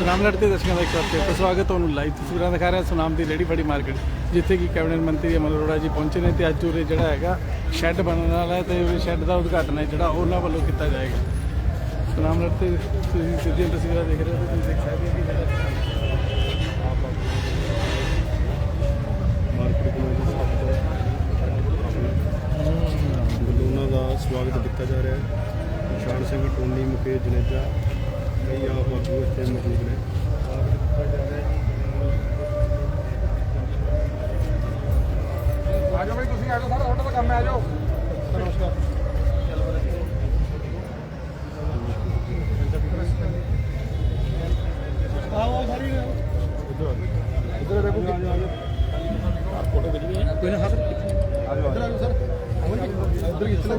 ਸੁਨਾਮ ਲੜਦੇ ਦਰਸ਼ਕਾਂ ਦਾ ਇੱਕ ਵਾਰ ਫਿਰ ਤੋਂ ਸਵਾਗਤ ਤੁਹਾਨੂੰ ਲਾਈਵ ਤਸਵੀਰਾਂ ਦਿਖਾ ਰਿਹਾ ਸੁਨਾਮ ਦੀ ਰੇੜੀ ਫੜੀ ਮਾਰਕੀਟ, ਜਿੱਥੇ ਕਿ ਕੈਬਨਿਟ ਮੰਤਰੀ ਅਮਨ ਅਰੋੜਾ ਜੀ ਪਹੁੰਚੇ ਨੇ ਤੇ ਅੱਜ ਉਰੇ ਜਿਹੜਾ ਹੈਗਾ ਸ਼ੈੱਡ ਬਣਨ ਵਾਲਾ ਹੈ ਤੇ ਉਹ ਸ਼ੈੱਡ ਦਾ ਉਦਘਾਟਨ ਹੈ, ਜਿਹੜਾ ਉਹਨਾਂ ਵੱਲੋਂ ਕੀਤਾ ਜਾਏਗਾ। ਸੁਨਾਮ ਲੜਦੇ ਤੁਸੀਂ ਸਿੱਧੀਆਂ ਤਸਵੀਰਾਂ ਦੇਖ ਰਹੇ ਹੋ ਤੁਸੀਂ ਦੇਖ ਸਕਦੇ ਹੋ ਕਿ ਮਾਰਕੀਟ ਦਾ ਸਵਾਗਤ ਕੀਤਾ ਜਾ ਰਿਹਾ ਹੈ। ਨਿਸ਼ਾਨ ਸਿੰਘ, ਟੋਨੀ, ਮੁਕੇਸ਼, ਜਨੇਜਾ ਕਈ ਆਪ ਆਗੂ ਇੱਥੇ ਮੌਜੂਦ ਨੇ ਆਜੋ ਭਾਈ ਤੁਸੀਂ ਆਜੋ ਸਰ ਦਾ ਕੰਮ ਹੈ ਆਜੋ। ਨਮਸਕਾਰ ਆਓ ਸਾਰੀ ਇਧਰ ਦੇਖੋ ਫੋਟੋ ਖਿੱਚ ਲਈ ਕੋਈ ਨਾ ਹੱਥ ਇਧਰ ਆਜੋ ਸਰ। ਇਧਰ ਖਿੱਚ ਲਓ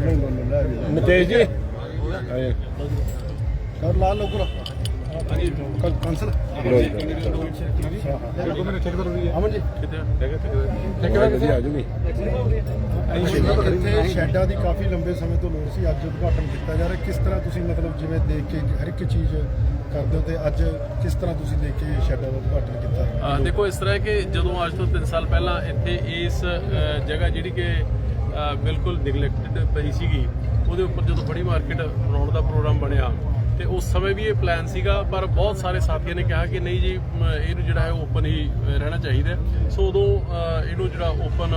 ਨਿਤੇਸ਼ ਜੀ ਕਰ ਲਾ ਲੋ ਕਰ ਕੱਲ ਕਾਂਸਲ ਦੋ ਮਿੰਟ ਚੈੱਕ ਕਰੋ ਜੀ ਅਮਨ ਜੀ ਵਧੀਆ ਆ ਜੂਗੀ ਇੱਥੇ ਸ਼ੈਡਾਂ ਦੀ ਕਾਫੀ ਲੰਬੇ ਸਮੇਂ ਤੋਂ ਲੋੜ ਸੀ ਅੱਜ ਉਦਘਾਟਨ ਕੀਤਾ ਜਾ ਰਿਹਾ। ਕਿਸ ਤਰ੍ਹਾਂ ਤੁਸੀਂ ਮਤਲਬ ਜਿਵੇਂ ਦੇਖ ਕੇ ਹਰ ਇੱਕ ਚੀਜ਼ ਕਰਦੇ ਹੋ ਤੇ ਅੱਜ ਕਿਸ ਤਰ੍ਹਾਂ ਤੁਸੀਂ ਦੇਖ ਕੇ ਸ਼ੈਡਾਂ ਦਾ ਉਦਘਾਟਨ ਕੀਤਾ? ਅ, ਦੇਖੋ ਇਸ ਤਰ੍ਹਾਂ ਹੈ ਕਿ ਜਦੋਂ ਅੱਜ ਤੋਂ 3 ਸਾਲ ਪਹਿਲਾਂ ਇੱਥੇ ਇਸ ਜਗ੍ਹਾ ਜਿਹੜੀ ਕਿ ਬਿਲਕੁਲ ਨਿਗਲੈਕਟਡ ਪਈ ਸੀਗੀ। ਉਹਦੇ ਉੱਪਰ ਜਦੋਂ ਬੜੀ ਮਾਰਕੀਟ ਬਣਾਉਣ ਦਾ ਪ੍ਰੋਗਰਾਮ ਬਣਿਆ, ਤੇ ਉਸ ਸਮੇਂ ਵੀ ਇਹ ਪਲਾਨ ਸੀਗਾ, ਪਰ ਬਹੁਤ ਸਾਰੇ ਸਾਥੀਆਂ ਨੇ ਕਿਹਾ ਕਿ ਨਹੀਂ ਜੀ ਇਹਨੂੰ ਜਿਹੜਾ ਹੈ ਓਪਨ ਹੀ ਰਹਿਣਾ ਚਾਹੀਦਾ ਸੋ ਉਦੋਂ ਇਹਨੂੰ ਜਿਹੜਾ ਓਪਨ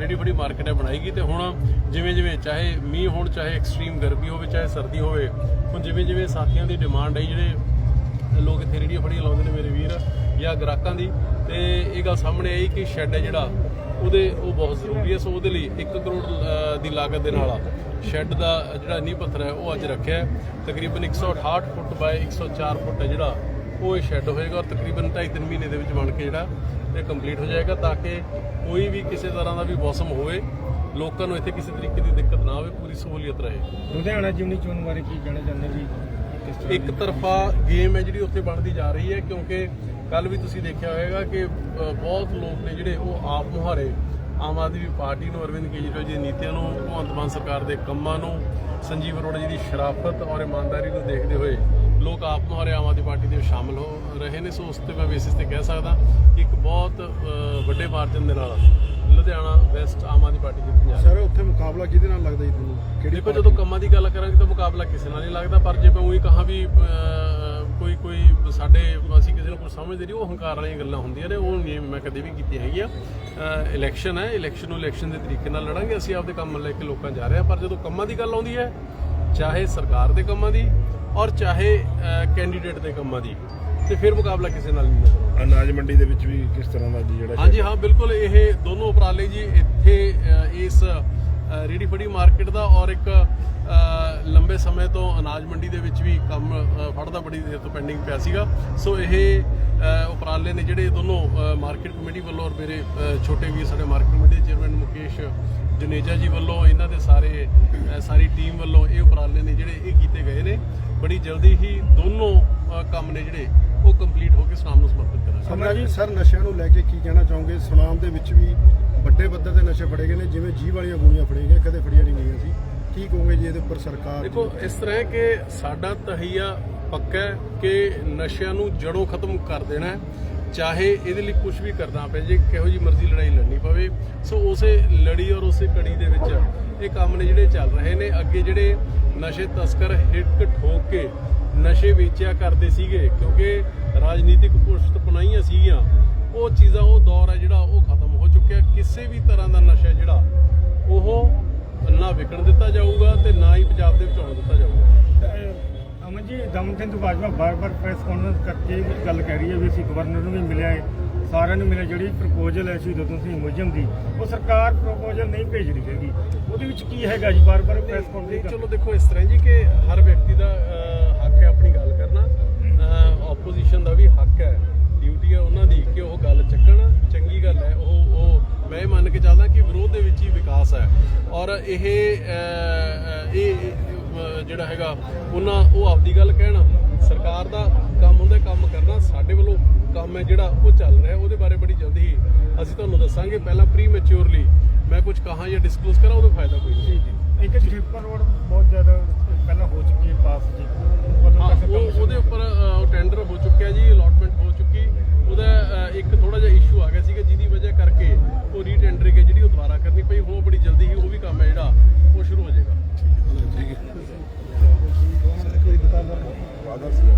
ਰੇਡੀ ਬੜੀ ਮਾਰਕੀਟ ਹੈ ਬਣਾਈਗੀ ਤੇ ਹੁਣ ਜਿਵੇਂ ਜਿਵੇਂ ਚਾਹੇ ਮੀਂਹ ਹੋਣ, ਚਾਹੇ ਐਕਸਟ੍ਰੀਮ ਗਰਮੀ ਹੋਵੇ, ਚਾਹੇ ਸਰਦੀ ਹੋਵੇ, ਹੁਣ ਜਿਵੇਂ ਜਿਵੇਂ ਸਾਥੀਆਂ ਦੀ ਡਿਮਾਂਡ ਹੈ ਜਿਹੜੇ ਲੋਕ ਇੱਥੇ ਰੇੜੀਆਂ ਫੜੀਆਂ ਲਾਉਂਦੇ ਨੇ ਮੇਰੇ ਵੀਰ ਜਾਂ ਗ੍ਰਾਹਕਾਂ ਦੀ, ਤੇ ਇਹ ਗੱਲ ਸਾਹਮਣੇ ਆਈ ਕਿ ਸ਼ੈੱਡ ਹੈ ਜਿਹੜਾ ਉਹਦੇ ਉਹ ਬਹੁਤ ਜ਼ਰੂਰੀ ਹੈ ਸੋ ਉਹਦੇ ਲਈ 1 ਕਰੋੜ ਦੀ ਲਾਗਤ ਦੇ ਨਾਲ ਸ਼ੈੱਡ ਦਾ ਜਿਹੜਾ ਨੀਂਹ ਪੱਥਰ ਹੈ, ਉਹ ਅੱਜ ਰੱਖਿਆ ਹੈ। ਤਕਰੀਬਨ 168 ਫੁੱਟ ਬਾਏ 104 ਫੁੱਟ ਹੈ ਜਿਹੜਾ ਉਹ ਇਹ ਸ਼ੈੱਡ ਹੋਏਗਾ ਔਰ ਤਕਰੀਬਨ 2.5 ਮਹੀਨੇ ਦੇ ਵਿੱਚ ਬਣ ਕੇ ਜਿਹੜਾ ਇਹ ਕੰਪਲੀਟ ਹੋ ਜਾਏਗਾ ਤਾਂ ਕਿ ਕੋਈ ਵੀ ਕਿਸੇ ਤਰ੍ਹਾਂ ਦਾ ਵੀ ਮੌਸਮ ਹੋਵੇ ਲੋਕਾਂ ਨੂੰ ਇੱਥੇ ਕਿਸੇ ਤਰੀਕੇ ਦੀ ਦਿੱਕਤ ਨਾ ਆਵੇ ਪੂਰੀ ਸਹੂਲੀਅਤ ਰਹੇ। ਲੁਧਿਆਣਾ ਜਿਮਨੀ ਚੋਣ ਬਾਰੇ ਕੀ ਕਹਿਣਾ ਚਾਹੁੰਦੇ ਜੀ? ਇੱਕ ਤਰਫਾ ਗੇਮ ਹੈ ਜਿਹੜੀ ਉੱਥੇ ਬਣਦੀ ਜਾ ਰਹੀ ਹੈ ਕਿਉਂਕਿ ਕੱਲ ਵੀ ਤੁਸੀਂ ਦੇਖਿਆ ਹੋਵੇਗਾ ਕਿ ਬਹੁਤ ਲੋਕ ਨੇ ਜਿਹੜੇ ਉਹ ਆਪ ਮੁਹਾਰੇ ਆਮ ਆਦਮੀ ਪਾਰਟੀ ਨੂੰ ਅਰਵਿੰਦ ਕੇਜਰੀਵਾਲ ਜੀ ਦੀ ਨੀਤੀਆਂ ਨੂੰ ਭਗਵੰਤ ਮਾਨ ਸਰਕਾਰ ਦੇ ਕੰਮਾਂ ਨੂੰ ਸੰਜੀਵ ਅਰੋੜਾ ਜੀ ਦੀ ਸ਼ਰਾਫਤ ਔਰ ਇਮਾਨਦਾਰੀ ਨੂੰ ਦੇਖਦੇ ਹੋਏ ਲੋਕ ਆਪ ਮੁਹਾਰੇ ਆਮ ਆਦਮੀ ਪਾਰਟੀ ਦੇ ਸ਼ਾਮਲ ਹੋ ਰਹੇ ਨੇ ਸੋ ਉਸ ਤੇ ਮੈਂ ਬੇਸਿਸ ਤੇ ਕਹਿ ਸਕਦਾ ਕਿ ਇੱਕ ਬਹੁਤ ਵੱਡੇ ਮਾਰਜਨ ਦੇ ਨਾਲ ਲੁਧਿਆਣਾ ਵੈਸਟ ਆਮ ਆਦਮੀ ਪਾਰਟੀ ਜਿੱਤ ਜਾ ਸਰ ਉੱਥੇ ਮੁਕਾਬਲਾ ਕਿਹਦੇ ਨਾਲ ਲੱਗਦਾ ਜੀ ਤੁਹਾਨੂੰ? ਕਿਹੜੀ ਦੇਖੋ ਜਦੋਂ ਕੰਮਾਂ ਦੀ ਗੱਲ ਕਰਾਂਗੇ ਤਾਂ ਮੁਕਾਬਲਾ ਕਿਸੇ ਨਾਲ ਨਹੀਂ ਲੱਗਦਾ ਪਰ ਜੇ ਮੈਂ ਉਹੀ ਕਹਾਂ ਵੀ ਕੋਈ ਕੋਈ ਸਾਡੇ ਅਸੀਂ ਕਿਸੇ ਨੂੰ ਕੁਝ ਸਮਝਦੇ ਨਹੀਂ ਉਹ ਹੰਕਾਰ ਵਾਲੀਆਂ ਗੱਲਾਂ ਹੁੰਦੀਆਂ ਨੇ ਉਹ ਨਹੀਂ ਮੈਂ ਕਦੇ ਵੀ ਕੀਤੀ ਹੈਗੀਆਂ। ਇਲੈਕਸ਼ਨ ਹੈ ਇਲੈਕਸ਼ਨ ਨੂੰ ਇਲੈਕਸ਼ਨ ਦੇ ਤਰੀਕੇ ਨਾਲ ਲੜਾਂਗੇ ਅਸੀਂ ਆਪਦੇ ਕੰਮ ਲੈ ਕੇ ਲੋਕਾਂ ਜਾ ਰਹੇ ਹਾਂ ਪਰ ਜਦੋਂ ਕੰਮਾਂ ਦੀ ਗੱਲ ਆਉਂਦੀ ਹੈ ਚਾਹੇ ਸਰਕਾਰ ਦੇ ਕੰਮਾਂ ਦੀ ਔਰ ਚਾਹੇ ਕੈਂਡੀਡੇਟ ਦੇ ਕੰਮਾਂ ਦੀ। ਤੇ ਫਿਰ ਮੁਕਾਬਲਾ ਕਿਸੇ ਨਾਲ ਨਹੀਂ ਨਜ਼ਰ ਆਉਂਦਾ ਅਨਾਜ ਮੰਡੀ ਦੇ ਵਿੱਚ ਵੀ ਕਿਸ ਤਰ੍ਹਾਂ ਦਾ ਜੀ ਜਿਹੜਾ ਹਾਂਜੀ ਹਾਂ ਬਿਲਕੁਲ ਇਹ ਦੋਨੋਂ ਉਪਰਾਲੇ ਜੀ ਇੱਥੇ ਇਸ ਅ, ਰੇਹੜੀ ਫੜੀ ਮਾਰਕੀਟ ਦਾ ਔਰ ਇੱਕ ਲੰਬੇ ਸਮੇਂ ਤੋਂ ਅਨਾਜ ਮੰਡੀ ਦੇ ਵਿੱਚ ਵੀ ਕੰਮ ਫੜਦਾ ਬੜੀ ਦੇਰ ਤੋਂ ਪੈਂਡਿੰਗ ਪਿਆ ਸੀਗਾ। ਸੋ ਇਹ ਉਪਰਾਲੇ ਨੇ ਜਿਹੜੇ ਦੋਨੋਂ ਮਾਰਕੀਟ ਕਮੇਟੀ ਵੱਲੋਂ ਔਰ ਮੇਰੇ ਛੋਟੇ ਵੀਰ ਸਾਡੇ ਮਾਰਕੀਟ ਕਮੇਟੀ ਦੇ ਚੇਅਰਮੈਨ ਮੁਕੇਸ਼ ਜਨੇਜਾ ਜੀ ਵੱਲੋਂ ਇਹਨਾਂ ਦੇ ਸਾਰੇ ਸਾਰੀ ਟੀਮ ਵੱਲੋਂ ਇਹ ਉਪਰਾਲੇ ਨੇ ਜਿਹੜੇ ਇਹ ਕੀਤੇ ਗਏ ਨੇ। ਬੜੀ ਜਲਦੀ ਹੀ ਦੋਨੋਂ ਕੰਮ ਨੇ ਜਿਹੜੇ ਉਹ ਕੰਪਲੀਟ ਹੋ ਕੇ ਸੁਨਾਮ ਨੂੰ ਸਮਰਪਿਤ ਕਰਾਂਗੇ। ਸਮਰਾ ਜੀ ਸਰ ਨਸ਼ਿਆਂ ਨੂੰ ਲੈ ਕੇ ਕੀ ਕਹਿਣਾ ਚਾਹੋਗੇ? ਸੁਨਾਮ ਦੇ ਵਿੱਚ ਵੀ ਵੱਡੇ ਪੱਧਰ ਤੇ ਨਸ਼ੇ ਫੜੇ ਗਏ ਨੇ ਜਿਵੇਂ ਜੀ ਵਾਲੀਆਂ ਗੋਲੀਆਂ ਫੜੀਆਂ ਗਈਆਂ ਕਦੇ ਫੜੀਆਂ ਨਹੀਂ ਗਈਆਂ ਸੀ। ਕੀ ਕਹੋਗੇ ਜੀ ਇਹਦੇ ਉੱਪਰ ਸਰਕਾਰ? ਦੇਖੋ ਇਸ ਤਰ੍ਹਾਂ ਕਿ ਸਾਡਾ ਤਹਈਆ ਪੱਕਾ ਹੈ ਕਿ ਨਸ਼ਿਆਂ ਨੂੰ ਜੜੋਂ ਖਤਮ ਕਰ ਦੇਣਾ ਹੈ। ਚਾਹੇ ਇਹਦੇ ਲਈ ਕੁਝ ਵੀ ਕਰਨਾ ਪਏ, ਜੇ ਕਿਹੋ ਜੀ ਮਰਜ਼ੀ ਲੜਾਈ ਲੜਨੀ ਪਵੇ। ਸੋ ਉਸੇ ਲੜੀ ਔਰ ਉਸੇ ਕੜੀ ਦੇ ਵਿੱਚ ਇਹ ਕੰਮ ਨੇ ਜਿਹੜੇ ਚੱਲ ਰਹੇ ਨੇ। ਅੱਗੇ ਜਿਹੜੇ ਨਸ਼ੇ ਤਸਕਰ ਹਿੱਕ ਠੋਕ ਕੇ ਨਸ਼ੇ ਵੇਚਿਆ ਕਰਦੇ ਸੀਗੇ, ਕਿਉਂਕਿ ਰਾਜਨੀਤਿਕ ਪੁਸ਼ਤ ਪੁਨਾਈਆਂ ਸੀਗੀਆਂ, ਉਹ ਚੀਜ਼ਾਂ, ਉਹ ਦੌਰ ਹੈ ਜਿਹੜਾ, ਉਹ ਖਤਮ ਹੋ ਚੁੱਕਿਆ। ਕਿਸੇ ਵੀ ਤਰ੍ਹਾਂ ਦਾ ਨਸ਼ਾ ਜਿਹੜਾ, ਉਹ ਨਾ ਵਿਕਣ ਦਿੱਤਾ ਜਾਊਗਾ ਤੇ ਨਾ ਹੀ ਪੰਜਾਬ ਦੇ ਵਿੱਚ ਆਉਣ ਦਿੱਤਾ ਜਾਊਗਾ। ਅਮਨ ਜੀ ਦਮਨ ਸਿੰਘ ਬਾਜਵਾ ਬਾਰ-ਬਾਰ ਪ੍ਰੈਸ ਕਾਨਫਰੰਸ ਕਰਕੇ ਗੱਲ ਕਹਿ ਰਹੀ ਹੈ ਵੀ ਅਸੀਂ ਗਵਰਨਰ ਨੂੰ ਵੀ ਮਿਲਿਆ ਹੈ ਸਾਰਿਆਂ ਨੂੰ ਮਿਲਿਆ ਜਿਹੜੀ ਪ੍ਰਪੋਜ਼ਲ ਹੈ ਸ਼ਹੀਦ ਉਦਮ ਸਿੰਘ ਮੁਜਮ ਦੀ ਉਹ ਸਰਕਾਰ ਪ੍ਰਪੋਜ਼ਲ ਨਹੀਂ ਭੇਜ ਰਹੀ ਹੈਗੀ। ਉਹਦੇ ਵਿੱਚ ਕੀ ਹੈਗਾ ਜੀ? ਬਾਰ-ਬਾਰ ਪ੍ਰੈਸ ਕਾਨਫਰੰਸ ਚਲੋ ਦੇਖੋ ਇਸ ਤਰ੍ਹਾਂ ਜੀ ਕਿ ਹਰ ਵਿਅਕਤੀ ਦਾ ਹੱਕ ਹੈ ਆਪਣੀ ਗੱਲ ਕਰਨਾ। ਆਪੋਜੀਸ਼ਨ ਦਾ ਵੀ ਹੱਕ ਹੈ ਡਿਊਟੀ ਹੈ ਉਹਨਾਂ ਦੀ ਕਿ ਉਹ ਗੱਲ ਚੱਕਣ। ਚੰਗੀ ਗੱਲ ਹੈ ਉਹ ਉਹ ਮੈਂ ਮੰਨ ਕੇ ਚੱਲਦਾ ਕਿ ਵਿਰੋਧ ਦੇ ਵਿੱਚ ਹੀ ਵਿਕਾਸ ਹੈ। ਔਰ ਇਹ ਇਹ ਜਿਹੜਾ ਹੈਗਾ ਉਹਨਾਂ ਉਹ ਆਪਦੀ ਗੱਲ ਕਹਿਣ। ਸਰਕਾਰ ਦਾ ਕੰਮ ਹੁੰਦਾ ਕੰਮ ਕਰਨਾ ਸਾਡੇ ਵੱਲੋਂ ਕੰਮ ਹੈ ਜਿਹੜਾ ਉਹ ਚੱਲ ਰਿਹਾ ਉਹਦੇ ਬਾਰੇ ਬੜੀ ਜਲਦੀ ਅਸੀਂ ਤੁਹਾਨੂੰ ਦੱਸਾਂਗੇ। ਪਹਿਲਾਂ ਪ੍ਰੀ ਮੈਚੁਰਲੀ ਮੈਂ ਕੁਝ ਕਹਾਂ ਜਾਂ ਡਿਸਕਲੋਜ਼ ਕਰਾਂ ਉਹਦਾ ਫਾਇਦਾ ਕੋਈ ਨਹੀਂ। ਇੱਕ ਸ਼ਿਪਰ ਰੋਡ ਬਹੁਤ ਜ਼ਿਆਦਾ ਪਹਿਲਾਂ ਹੋ ਚੁੱਕੀ ਹੈ ਪਾਸ ਜੀ। ਉਹਦੇ ਉੱਪਰ ਟੈਂਡਰ ਹੋ ਚੁੱਕਿਆ ਜੀ others